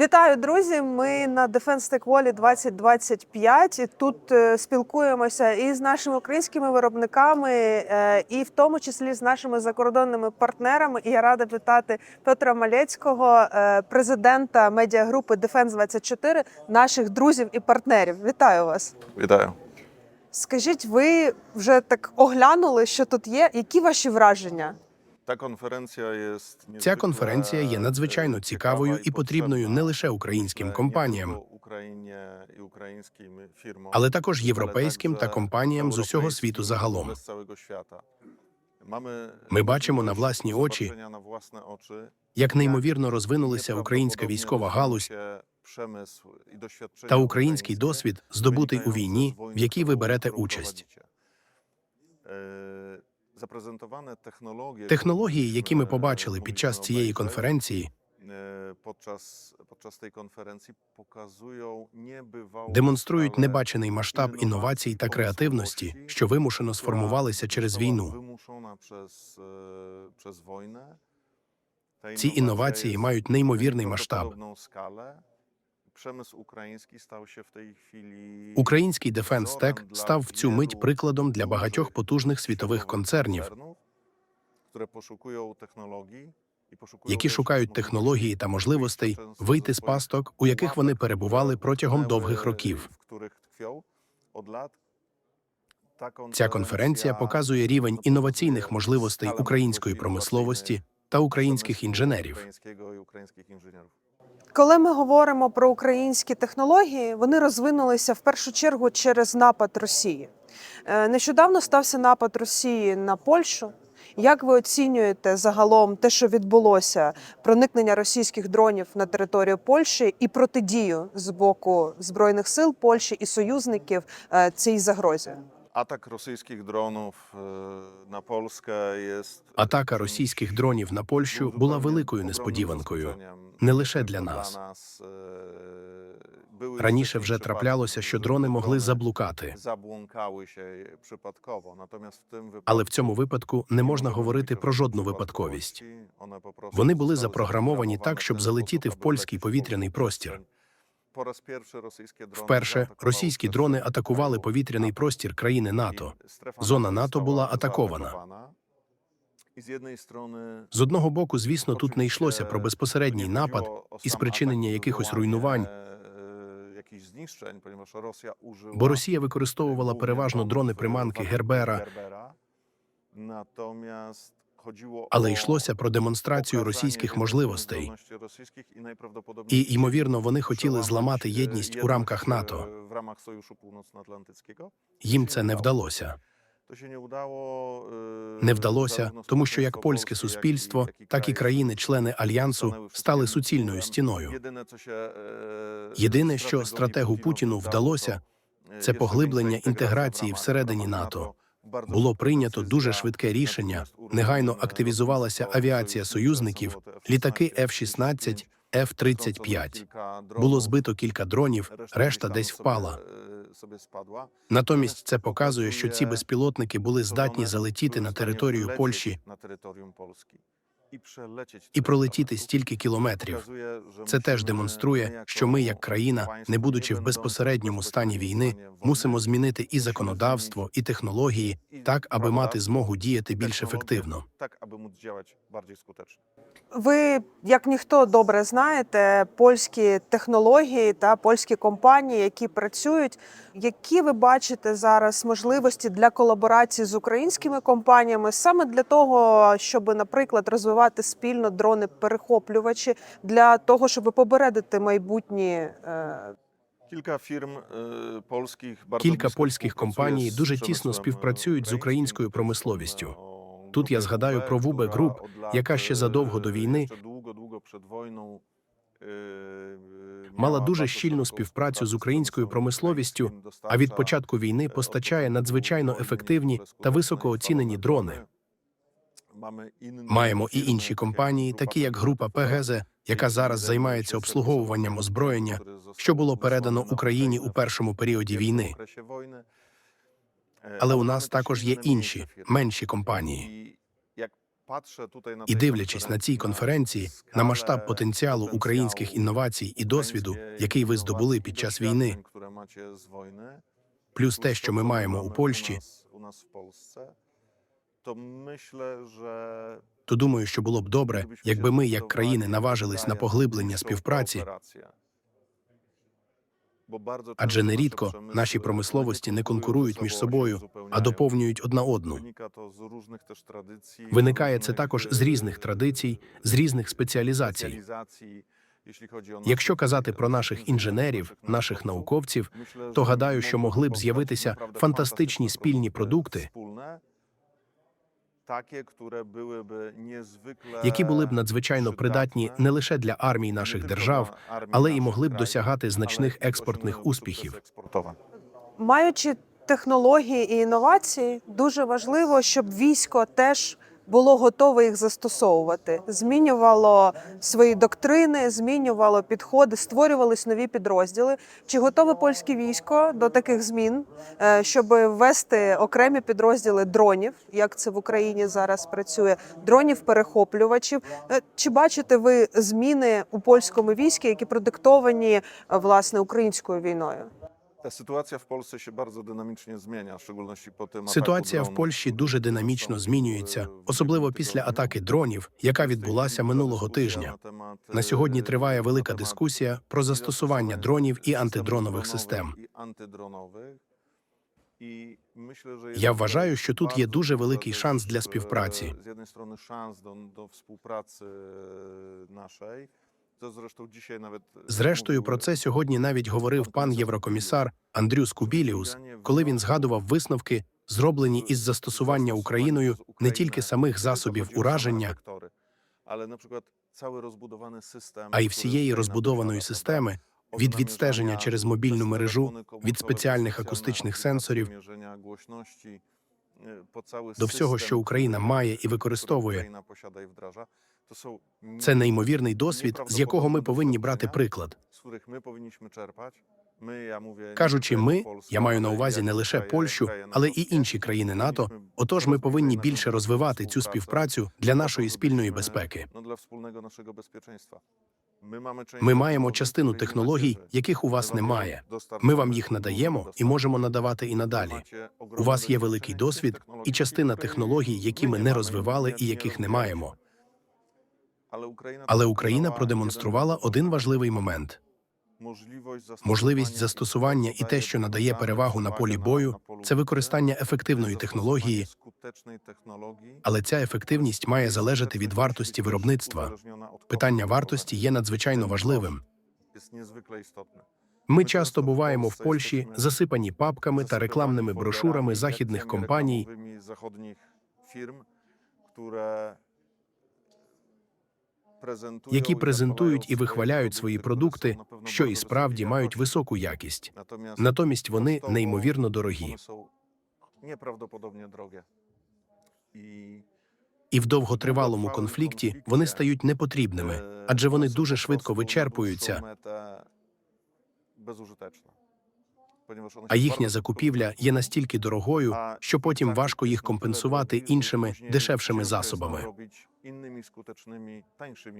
Вітаю, друзі! Ми на Defense Tech Volley 2025. І Тут е, спілкуємося і з нашими українськими виробниками, е, і в тому числі з нашими закордонними партнерами. І я рада вітати Петра Малецького, е, президента медіагрупи Defense 24 наших друзів і партнерів. Вітаю вас! Вітаю. Скажіть, ви вже так оглянули, що тут є? Які ваші враження? Та конференція є Ця конференція є надзвичайно цікавою і потрібною не лише українським компаніям, українським фірмам, але також європейським та компаніям з усього світу загалом. Ми бачимо на власні очі, Як неймовірно розвинулася українська військова галузь та український досвід, здобутий у війні, в якій ви берете участь. Е, технології, Технології, які ми е, побачили під час цієї конференції, е, цієї конференції демонструють небачений масштаб інновацій та креативності, що вимушено сформувалися через війну. Е, Ці інновації мають неймовірний масштаб. Przemysł ukraiński stał się w tej chwili Український Defense Tech став в цю мить прикладом для багатьох потужних світових концернів, які шукають технології та можливостей вийти з пасток, у яких вони перебували протягом довгих років. Ця конференція показує рівень інноваційних можливостей української промисловості та українських інженерів. Коли ми говоримо про українські технології, вони розвинулися в першу чергу через напад Росії. Е, Нещодавно стався напад Росії на Польщу. Як ви оцінюєте загалом те, що відбулося, проникнення російських дронів на територію Польщі і протидію з боку збройних сил Польщі і союзників е, цій загрозі? Атак російських дронів е, на Польську є Атака російських дронів на Польщу була великою несподіванкою. не лише для нас. Раніше вже траплялося, що дрони могли заблукати, але в цьому випадку не можна говорити про жодну випадковість. Вони були запрограмовані так, щоб залетіти в польський повітряний простір. Вперше російські дрони атакували повітряний простір країни НАТО. Зона НАТО була атакована. З одного боку, звісно, тут не йшлося про безпосередній напад і спричинення якихось руйнувань, бо Росія використовувала переважно дрони приманки Гербера, але йшлося про демонстрацію російських можливостей. І ймовірно, вони хотіли зламати єдність у рамках НАТО. Союзу Північно-Атлантичного. Їм це не вдалося. Е, Не вдалося, тому що як польське суспільство, так і країни-члени альянсу стали суцільною стіною. Єдине, що е, стратегу Путіну вдалося, е, це поглиблення інтеграції всередині НАТО. Було прийнято дуже швидке рішення. Негайно активізувалася авіація союзників, літаки F-16, F-16, F-35. F-35. Було збито кілька дронів, решта десь впала. спадла. Натомість це показує, що ці безпілотники були здатні залетіти на територію Польщі і пролетіти стільки кілометрів. Це теж демонструє, що ми, як країна, не будучи в безпосередньому стані війни, мусимо змінити і законодавство, і технології так, аби мати змогу діяти більш ефективно. так, аби. Ви, як ніхто добре знаєте, польські технології та польські компанії, які працюють. Які ви бачите зараз можливості для колаборації з українськими компаніями саме для того, щоб, наприклад, розвивати спільно дрони-перехоплювачі для того, щоб попередити майбутні е, Кілька фірм е, польських Кілька польських компаній дуже тісно співпрацюють з українською промисловістю. е, Тут я згадаю про od lat, яка ще задовго до війни мала дуже щільну співпрацю з українською промисловістю, а від початку війни постачає надзвичайно ефективні та skuteczne високо оцінені дрони. Маємо і інші компанії, такі як група ПГЗ, яка зараз займається обслуговуванням озброєння, що було передано Україні у першому періоді війни. Але у нас також є інші, менші компанії. І дивлячись на цій конференції, на масштаб потенціалу українських інновацій і досвіду, який ви здобули під час війни, плюс те, що ми маємо у Польщі, то думаю, що було б добре, якби ми, як країни, наважились на поглиблення співпраці, адже нерідко наші промисловості не конкурують між собою, а доповнюють одна одну. Виникає це також з різних традицій, з різних спеціалізацій. Якщо казати про наших інженерів, наших науковців, то гадаю, що могли б з'явитися фантастичні спільні продукти, які були б надзвичайно придатні не лише для армій наших держав, але і могли б досягати значних експортних успіхів. Маючи технології і інновації, дуже важливо, щоб військо теж було готове їх застосовувати, змінювало свої доктрини, змінювало підходи, створювались нові підрозділи. Чи готове польське військо до таких змін, е, щоб ввести окремі підрозділи дронів, як це в Україні зараз працює, дронів-перехоплювачів? Е, Чи бачите ви зміни у польському війську, які продиктовані е, власне українською війною? Sytuacja w Polsce się bardzo dynamicznie zmienia, w szczególności po tym Ситуація в Польщі дуже динамічно змінюється, особливо після атаки дронів, яка відбулася минулого тижня. На сьогодні триває велика дискусія про застосування дронів і антидронових систем. Я вважаю, що тут є дуже великий шанс для е, співпраці. З однієї сторони, шанс до, до співпраці нашої. Це, зрештою, про це сьогодні навіть говорив пан єврокомісар Андрюс Кубіліус, коли він згадував висновки, зроблені із застосування Україною не тільки самих засобів ураження, а й всієї розбудованої системи від відстеження через мобільну мережу, від спеціальних акустичних сенсорів до всього, що Україна має і використовує. Це неймовірний досвід, з якого ми повинні брати приклад. Кажучи, ми, я маю на увазі не лише Польщу, але і інші країни НАТО. Отож, ми повинні більше розвивати цю співпрацю для нашої спільної безпеки. Ми маємо частину технологій, яких у вас немає. Ми вам їх надаємо і можемо надавати і надалі. У вас є великий досвід і частина технологій, які ми не розвивали і яких не маємо. Але Україна продемонструвала один важливий момент: можливість застосування і те, що надає перевагу на полі бою, це використання ефективної технології, але ця ефективність має залежати від вартості виробництва. Питання вартості є надзвичайно важливим. Ми часто буваємо в Польщі, засипані папками та рекламними брошурами західних компаній, які презентують і вихваляють свої продукти, що і справді мають високу якість. Натомість вони неймовірно дорогі. І в довготривалому конфлікті вони стають непотрібними, адже вони дуже швидко вичерпуються, а їхня закупівля є настільки дорогою, що потім важко їх компенсувати іншими дешевшими засобами.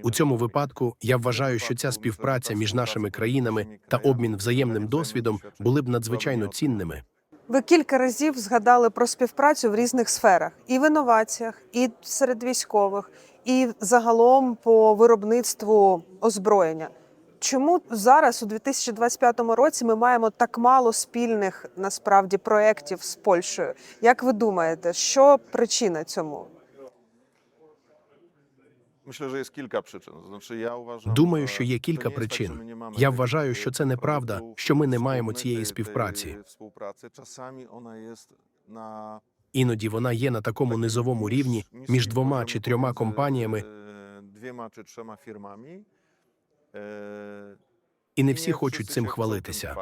У цьому випадку я вважаю, що ця співпраця між нашими країнами та обмін взаємним досвідом були б надзвичайно цінними. Ви кілька разів згадали про співпрацю в різних сферах: і в інноваціях, і серед військових, і загалом по виробництву озброєння. Чому зараз, у 2025 році, ми маємо так мало спільних насправді проєктів з Польщею? Як ви думаєте, що причина цьому? Думаю, що є кілька причин. Я вважаю, що це неправда, що ми не маємо цієї співпраці. Іноді вона є на такому низовому рівні між двома чи трьома компаніями, двома чи трьома фірмами. І не всі хочуть цим хвалитися.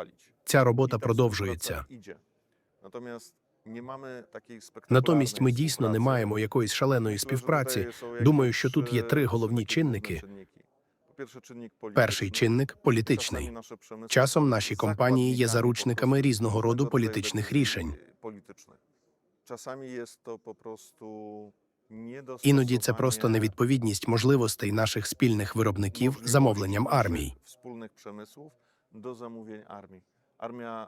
Ця робота продовжується. Натомість ми дійсно не маємо якоїсь шаленої співпраці. Думаю, що тут є три головні чинники. Перший чинник політичний. Часом наші компанії є заручниками різного роду політичних рішень. Jest to po prostu Іноді це просто невідповідність можливостей наших спільних виробників замовленням армій. Przemysłów do zamówień armii. Armia,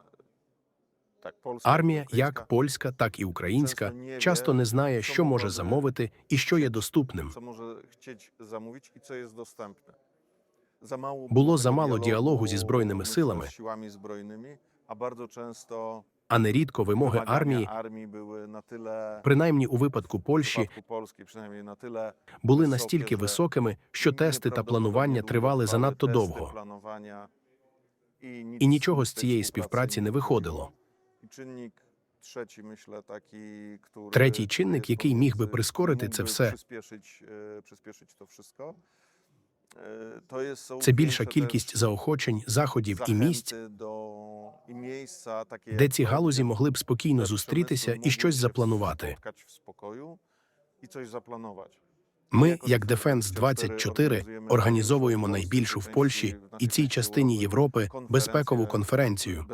tak, polska, Армія, як польська, так і українська, часто не знає, що може замовити і що є доступним. co może chcieć zamówić i co jest dostępne. За Було замало діалогу зі збройними силами. а А нерідко вимоги армії, принаймні у випадку Польщі, були настільки високими, що тести та планування тривали занадто довго. І нічого з цієї співпраці не виходило. Третій, чинник, який міг би прискорити це все, е, е, це більша кількість заохочень, заходів і місць, де ці галузі могли б спокійно зустрітися і щось запланувати. Ми, як Дефенс 24, організовуємо найбільшу в Польщі і цій частині Європи безпекову конференцію.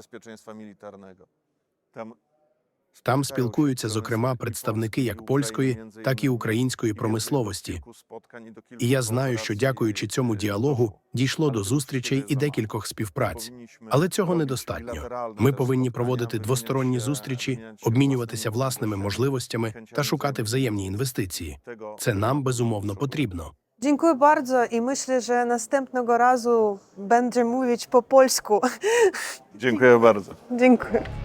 Там Там спілкуються, зокрема, представники як польської, так і української промисловості. І я знаю, що дякуючи цьому діалогу дійшло до зустрічей і декількох співпраць. Але цього недостатньо. Ми повинні проводити двосторонні зустрічі, обмінюватися власними можливостями та шукати взаємні інвестиції. Це нам безумовно потрібно. Dziękuję bardzo i myślę, że następnego razu będę mówić po polsku. Dziękuję bardzo. Dziękuję.